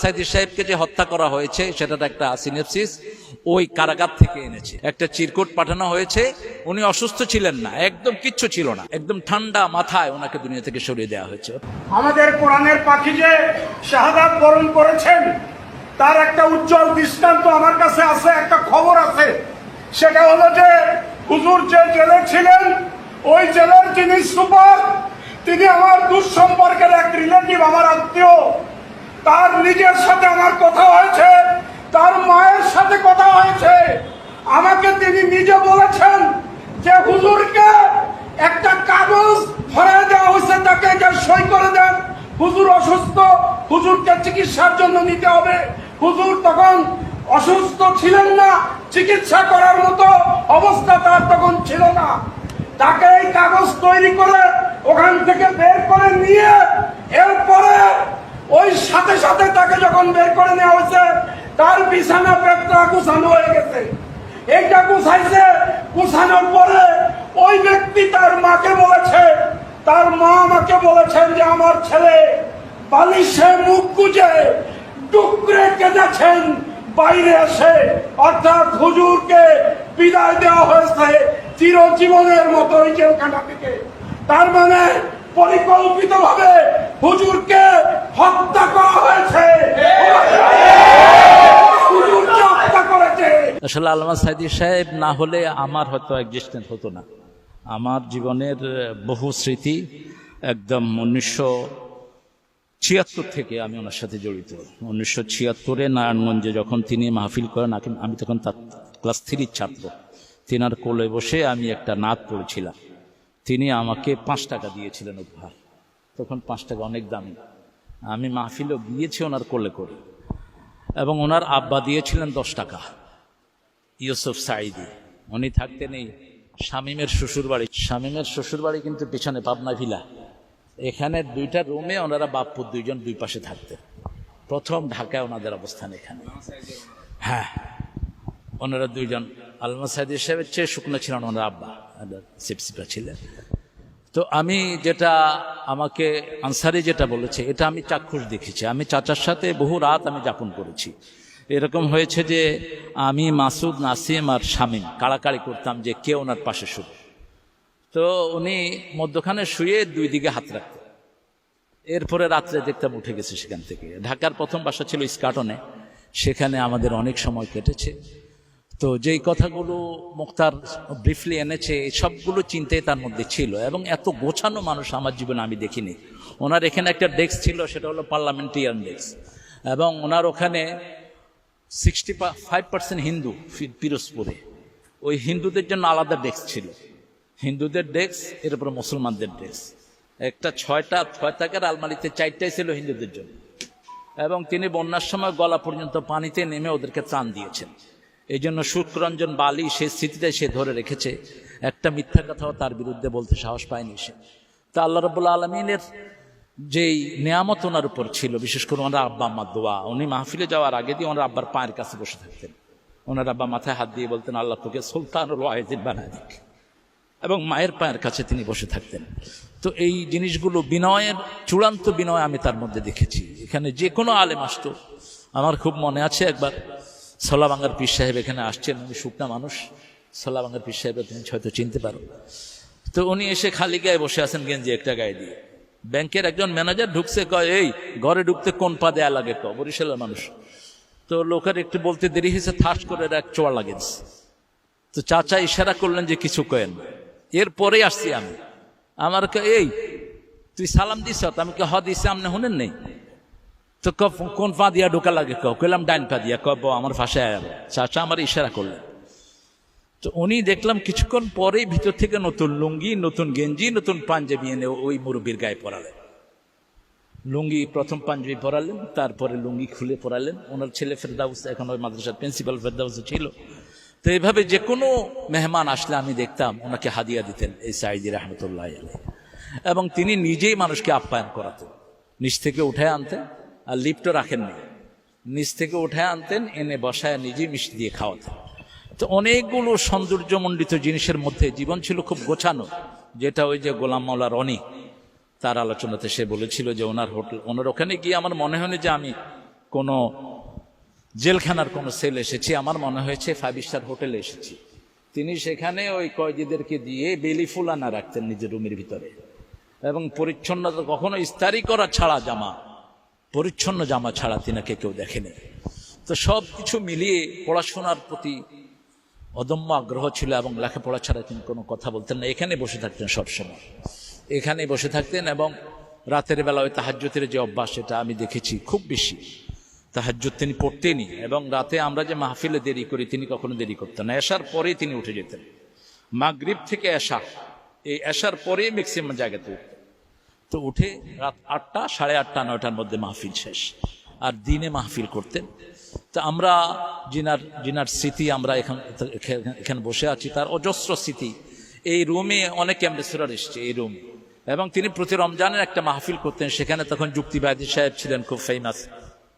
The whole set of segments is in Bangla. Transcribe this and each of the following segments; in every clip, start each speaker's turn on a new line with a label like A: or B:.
A: সাইদি সাহেবকে যে হত্যা করা হয়েছে সেটার একটা সিনেপসিস, ওই কারাগার থেকে এনেছে। একটা চিরকুট পাঠানো হয়েছে, উনি অসুস্থ ছিলেন না, একদম কিচ্ছু ছিল না, একদম ঠান্ডা মাথায় ওনাকে দুনিয়া থেকে সরিয়ে দেওয়া হয়েছে।
B: আমাদের কোরআনের পাখি যে শাহাদাত বরণ করেছেন, তার একটা উজ্জ্বল দৃষ্টান্ত আমার কাছে আছে, একটা খবর আছে। সেটা হলো যে, হুজুর যে জেলে ছিলেন, ওই জেলের যিনি সুপার, তিনি আমার দূর সম্পর্কের এক রিলেটিভ আমার আত্মীয়। তার নিজের সাথে আমার কথা হয়েছে, তার মায়ের সাথে কথা হয়েছে। আমাকে তিনি নিজে বলেছেন যে, হুজুরকে একটা কাগজ ধরায় দেওয়া হয়েছে, তাকে সই করে দেন। হুজুর অসুস্থ, হুজুরকে চিকিৎসার জন্য নিতে হবে। হুজুর তখন অসুস্থ ছিলেন না, চিকিৎসা করার মতো অবস্থা তার তখন ছিল না। তাকে এই কাগজ তৈরি করে ওখান থেকে বের করে নিয়ে, এরপরে ওই সাথে সাথে তাকে যখন বের করে নেওয়া হয়েছে, তার বিছানা পেটটা গুছানো হয়ে গেছে। এইটা গুছাইছে, গুছানোর পরে ওই ব্যক্তি তার মাকে বলেছে, তার মা আমাকে বলেছেন যে আমার ছেলে বালিশে মুখ গুজে ডুকরে কেঁদেছেন, বাইরে এসে। অর্থাৎ হুজুরকে বিদায় দেওয়া হয়েছে চিরজীবনের মতো ওই জেলখানা থেকে। তার মানে পরিকল্পিত ভাবে হুজুরকে
A: আসলে আল্লামা সাইদি সাহেব না হলে আমার হয়তো এক্সিস্টেন্স হতো না। আমার জীবনের বহু স্মৃতি একদম উনিশশো ছিয়াত্তর থেকে আমি ওনার সাথে জড়িত। উনিশশো ছিয়াত্তরে নারায়ণগঞ্জে যখন তিনি মাহফিল করেন আমি তখন তার ক্লাস থ্রির ছাত্র। তিনার কোলে বসে আমি একটা নাচ পড়েছিলাম। তিনি আমাকে পাঁচ টাকা দিয়েছিলেন উপহার। তখন পাঁচ টাকা অনেক দামি। আমি মাহফিলও গিয়েছি ওনার কোলে করে। এবং ওনার আব্বা দিয়েছিলেন দশ টাকা। ইউসুফ সাইদি উনি থাকতেন এই শামিমের শ্বশুর বাড়ি শামিমের শ্বশুর বাড়ি কিন্তু পেছনে পাবনা ভিলা। এখানে দুইটা রুমে ওনারা বাপ্পুর দুইজন দুই পাশে থাকতেন। প্রথম ঢাকায় ওনাদের অবস্থান এখানে। হ্যাঁ। ওনারা দুইজন আলমা সাইদি সাহেবের চেয়ে শুকনো ছিলেন ওনার আব্বা। সিপসিপা ছিলেন। তো আমি যেটা আমাকে আনসারি যেটা বলেছে, এটা আমি চাক্ষুষ দেখেছি। আমি চাচার সাথে বহু রাত আমি যাপন করেছি। এরকম হয়েছে যে আমি মাসুদ নাসিম আর শামীম কাড়াকাড়ি করতাম যে কে ওনার পাশে শুধু তো উনি মধ্যখানে শুয়ে দুই দিকে হাত রাখতেন। এরপরে রাত্রে দেখতাম উঠে গেছে সেখান থেকে। ঢাকার প্রথম বাসা ছিল ইস্কাটনে। সেখানে আমাদের অনেক সময় কেটেছে। তো যেই কথাগুলো মুক্তার ব্রিফলি এনেছে সবগুলো চিন্তাই তার মধ্যে ছিল এবং এত গোছানো মানুষ আমার জীবনে আমি দেখিনি। ওনার এখানে একটা ডেস্ক ছিল, সেটা হলো পার্লামেন্টারিয়ান ডেস্ক এবং ওনার ওখানে সিক্সটি ফাইভ পার্সেন্ট হিন্দু পিরোজপুরে। ওই হিন্দুদের জন্য আলাদা ডেস্ক ছিল। হিন্দুদের ডেস্ক এর উপরে মুসলমানদের ডেস্ক একটা ছয়টা ছয় টাকার আলমারিতে চারটাই ছিল হিন্দুদের জন্য। এবং তিনি বন্যার সময় গলা পর্যন্ত পানিতে নেমে ওদেরকে ত্রাণ দিয়েছেন। এই জন্য শুক্রঞ্জন বালি সে স্মৃতিটাই সে ধরে রেখেছে। একটা মিথ্যা কথাও তার বিরুদ্ধে বলতে সাহস পায়নি সে। তা আল্লাহ রবুল্লা আলমিনের যেই নিয়ামত ওনার উপর ছিল, বিশেষ করে ওনার আব্বা আম্মার দোয়া, উনি মাহফিলে যাওয়ার আগে দিয়ে ওনার আব্বার পায়ের কাছে বসে থাকতেন। ওনার আব্বা মাথায় হাত দিয়ে বলতেন, আল্লাহ তোকে সুলতানুল ওয়াহিদিন বানায় দিক। এবং মায়ের পায়ের কাছে তিনি বসে থাকতেন। তো এই জিনিসগুলো বিনয়ের, চূড়ান্ত বিনয় আমি তার মধ্যে দেখেছি। এখানে যে কোনো আলেম আসতো। আমার খুব মনে আছে একবার সোলাবাঙ্গার পীর সাহেব এখানে আসছেন, উনি শুকনা মানুষ। সোলাবাঙ্গার পীর সাহেব তুমি হয়তো চিনতে পারো। তো উনি এসে খালি গায়ে বসে আছেন গেঞ্জি একটা গায়ে দিয়ে। ব্যাংকের একজন ম্যানেজার ঢুকছে, কয়, এই, ঘরে ঢুকতে কোন পা দেয়া লাগে? ক বরিশালের মানুষ। তো লোকের একটু বলতে দেরি হয়েছে থাস করে এক চোয়া লাগেছে তো চাচা ইশারা করলেন যে কিছু কেন এরপরে আসছি আমি। আমার এই, তুই সালাম দিস আমি কে হ, দিছে আমনে শুনেন নেই? তো কোন পা দিয়া ঢোকা লাগে ক কইলাম, ডাইন পা দিয়া। কব আমার ফাঁসে চাচা আমার ইশারা করলেন। তো উনি দেখলাম কিছুক্ষণ পরেই ভিতর থেকে নতুন লুঙ্গি, নতুন গেঞ্জি, নতুন পাঞ্জাবি এনে ওই মুরব্বীর গায়ে পরালেন। লুঙ্গি প্রথম পাঞ্জাবি পরালেন, তারপরে লুঙ্গি খুলে পরালেন। ওনার ছেলে ফেরদাউস, এখন ওই মাদ্রাসার প্রিন্সিপাল ফেরদাউস ছিল। তো এইভাবে যে কোনো মেহমান আসলে আমি দেখতাম, ওনাকে হাদিয়া দিতেন, এই সাইদি রহমতুল্লাহ এবং তিনি নিজেই মানুষকে আপ্যায়ন করাতেন। নিচ থেকে উঠে আনতেন আর লিফটও রাখেননি নিচ থেকে উঠে আনতেন, এনে বসায় নিজেই মিষ্টি দিয়ে খাওয়াতেন। তো অনেকগুলো সৌন্দর্যমণ্ডিত জিনিসের মধ্যে জীবন ছিল খুব গোছানো, যেটা ওই যে গোলাম মাওলা রনি, তার আলোচনাতে সে বলেছিল যে ওনার হোটেল, ওনার ওখানে গিয়ে আমার মনে হয়নি যে আমি কোনো জেলখানার কোনো সেল এসেছি, আমার মনে হয়েছে ফাইভ স্টার হোটেলে এসেছি। তিনি সেখানে ওই কয়েদিদেরকে দিয়ে বেলি ফুলানা রাখতেন নিজের রুমের ভিতরে। এবং পরিচ্ছন্নতা কখনো ইস্তারি করা ছাড়া জামা পরিচ্ছন্ন জামা ছাড়া তিনাকে কেউ দেখেনি। তো সব কিছু মিলিয়ে পড়াশোনার প্রতি অদম্য আগ্রহ ছিল এবং লেখাপড়া ছাড়া তিনি কোনো কথা বলতেন না। এখানে বসে থাকতেন সবসময়। এখানে বসে থাকতেন এবং রাতের বেলা ওই তাহাজ্যতের যে অভ্যাস সেটা আমি দেখেছি খুব বেশি। তাহাজ্জুদ তিনি পড়তেনই এবং রাতে আমরা যে মাহফিলে দেরি করি, তিনি কখনো দেরি করতেন না। এসার পরেই তিনি উঠে যেতেন। মাগরিব থেকে এশা। এই এশার পরেই ম্যাক্সিমাম জায়গাতে উঠতেন তো উঠে রাত আটটা, সাড়ে আটটা, নয়টার মধ্যে মাহফিল শেষ। আর দিনে মাহফিল করতেন। তা আমরা জিনার জিনার স্মৃতি আমরা এখান, এখানে বসে আছি, তার অজস্র স্মৃতি। এই রুমে অনেক অ্যাম্বাসেডর এসছে, এই রুম। এবং তিনি প্রতি রমজানের একটা মাহফিল করতেন, সেখানে তখন যুক্তিবাদী সাহেব ছিলেন, খুব ফেমাস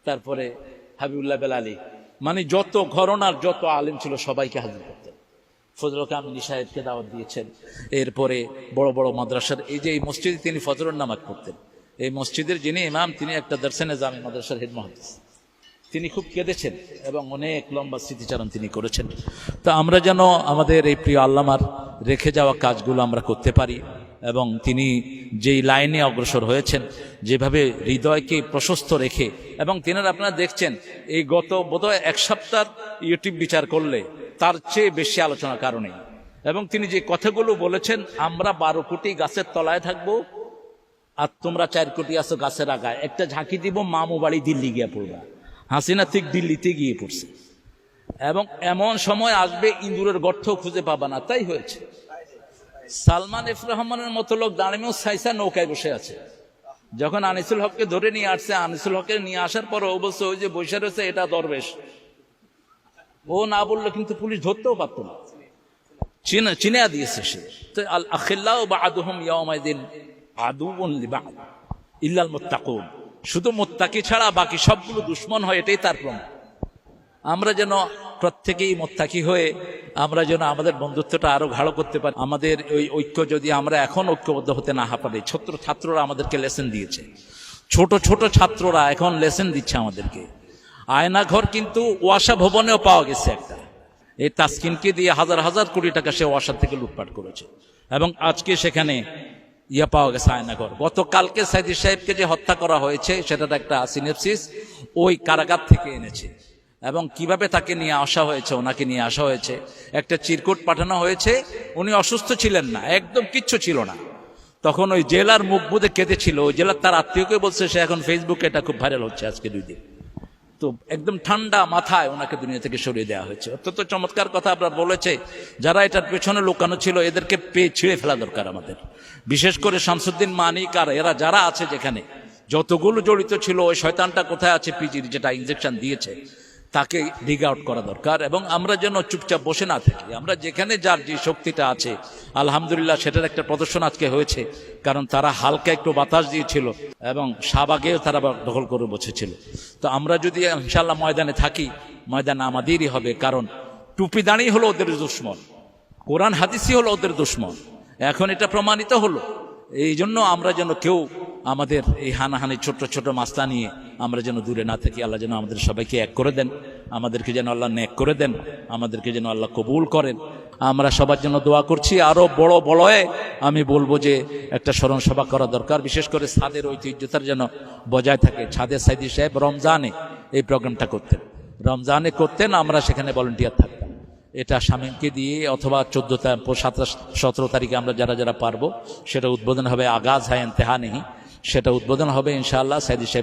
A: তারপরে হাবিবুল্লাহ বেলালি। মানে যত ঘরনার যত আলেম ছিল, সবাইকে হাজির ফজল কামিনী সাহেবকে দাওয়াত দিয়েছেন। এরপরে বড় বড় মাদ্রাসার, এই যে এই মসজিদে তিনি ফজরুল নামাজ পড়তেন, এই মসজিদের যিনি ইমাম, তিনি একটা দর্শনে জামি মাদ্রাসার হেড মহাদিস। তিনি খুব কেঁদেছেন এবং অনেক লম্বা স্মৃতিচারণ তিনি করেছেন। তো আমরা যেন আমাদের এই প্রিয় আল্লামার রেখে যাওয়া কাজগুলো আমরা করতে পারি। এবং তিনি যেই লাইনে অগ্রসর হয়েছেন, যেভাবে হৃদয়কে প্রশস্ত রেখে, এবং তিনারা আপনারা দেখছেন, এই গত বোধহয় এক সপ্তাহ ইউটিউব বিচার করলে তার চেয়ে বেশি আলোচনার কারণে। এবং তিনি যে কথাগুলো বলেছেন, আমরা বারো কোটি গাছের তলায় থাকব, আর তোমরা চার কোটি আছো গাছের আগায়। একটা ঝাঁকি দিব, মামু বাড়ি দিল্লি গিয়ে পড়বা। হাসিনা ঠিক দিল্লিতে গিয়ে পড়ছে। এবং এমন সময় আসবে ইন্দুরের গর্ত খুঁজে পাবা না। তাই হয়েছে। সালমান এফ রহমানের মতো লোক দাঁড়িয়েও সাইসা নৌকায় বসে আছে। যখন আনিসুল হককে ধরে নিয়ে আসছে, আনিসুল হককে নিয়ে আসার পর বলছে, ওই যে বসে রয়েছে, এটা দরবেশ। ও না বললে কিন্তু পুলিশ ধরতেও পারত না। চিনে চিনে দিয়েছে সে। তো আল আখিল্লাহ বা আদুহম ইয়ামাইদিন আদু লিবাদ ইল্লাল মুত্তাকুন। শুধু মোত্তাকি ছাড়া বাকি সবগুলো দুশ্মন হয়, এটাই তার প্রমাণ। আমরা যেন প্রত্যেকেই মোত্তাকি হয়ে আমরা যেন আমাদের বন্ধুত্বটা আরও গাঢ় করতে পারি। আমাদের ওই ঐক্য যদি আমরা এখন ঐক্যবদ্ধ হতে না পারি, ছোট্ট ছাত্ররা আমাদেরকে লেসেন দিয়েছে। ছোট ছোট ছাত্ররা এখন লেসেন দিচ্ছে আমাদেরকে। আয়নাঘর কিন্তু ওয়াসা ভবনেও পাওয়া গেছে একটা। এই তাসকিনকে দিয়ে হাজার হাজার কোটি টাকা সে ওয়াসার থেকে লুটপাট করেছে। এবং আজকে সেখানে ইয়া পাওয়া গেছে আয়নাঘর। গতকালকে সাইদি সাহেবকে যে হত্যা করা হয়েছে, সেটার একটা সিনেপসিস ওই কারাগার থেকে এনেছে। এবং কীভাবে তাকে নিয়ে আসা হয়েছে, ওনাকে নিয়ে আসা হয়েছে। একটা চিরকুট পাঠানো হয়েছে, উনি অসুস্থ ছিলেন না, একদম কিচ্ছু ছিল না। তখন ওই জেলার মুখ বুধে কেঁদেছিল ওই জেলার তার আত্মীয়কে বলছে, সে এখন ফেসবুকে এটা খুব ভাইরাল হচ্ছে আজকে দুই দিন। তো একদম ঠান্ডা মাথায় ওনাকে দুনিয়া থেকে সরিয়ে দেওয়া হয়েছে। অত্যন্ত চমৎকার কথা আপনার বলেছে, যারা এটার পেছনে লুকানো ছিল, এদেরকে পেয়ে ছিঁড়ে ফেলা দরকার আমাদের। বিশেষ করে শামসুদ্দিন মানিক আর এরা যারা আছে যেখানে, যতগুলো জড়িত ছিল, ওই শয়তানটা কোথায় আছে, পিজির যেটা ইনজেকশন দিয়েছে তাকে ডিগ আউট করা দরকার এবং আমরা যেন চুপচাপ বসে না থাকি। আমরা যেখানে যার যে শক্তিটা আছে, আলহামদুলিল্লাহ সেটার একটা প্রদর্শন আজকে হয়েছে, কারণ তারা হালকা একটু বাতাস দিয়েছিল এবং শাহবাগেও তারা দখল করে বসেছিল। তো আমরা যদি ইনশাল্লাহ ময়দানে থাকি, ময়দান আমাদেরই হবে, কারণ টুপি দাঁড়িয়ে হলো ওদের দুশ্মন, কোরআন হাদিসই হলো ওদের দুশ্মন। এখন এটা প্রমাণিত হলো। এই জন্য আমরা যেন কেউ আমাদের এই হানাহানি ছোট ছোট মাস্তা নিয়ে আমরা যেন দূরে না থাকি, আল্লাহ যেন আমাদের সবাইকে এক করে দেন, আমাদেরকে যেন আল্লাহ নেক করে দেন, আমাদেরকে যেন আল্লাহ কবুল করেন। আমরা সবার জন্য দোয়া করছি, আরও বড় বড়য়ে আমি বলব যে একটা স্মরণ সভা করা দরকার, বিশেষ করে ছাদের ঐতিহ্যতার যেন বজায় থাকে। ছাদের সাইদি সাহেব রমজানে এই প্রোগ্রামটা করতেন। রমজানে করতেন, আমরা সেখানে ভলেন্টিয়ার থাকতাম। এটা স্বামীকে দিয়ে অথবা চোদ্দ সতেরো তারিখে আমরা যারা যারা পারব, সেটা উদ্বোধন হবে আগাজ হ্যাঁ তেহা নেই সেটা উদ্বোধন হবে ইনশাআল্লাহ সাইদি সাহেব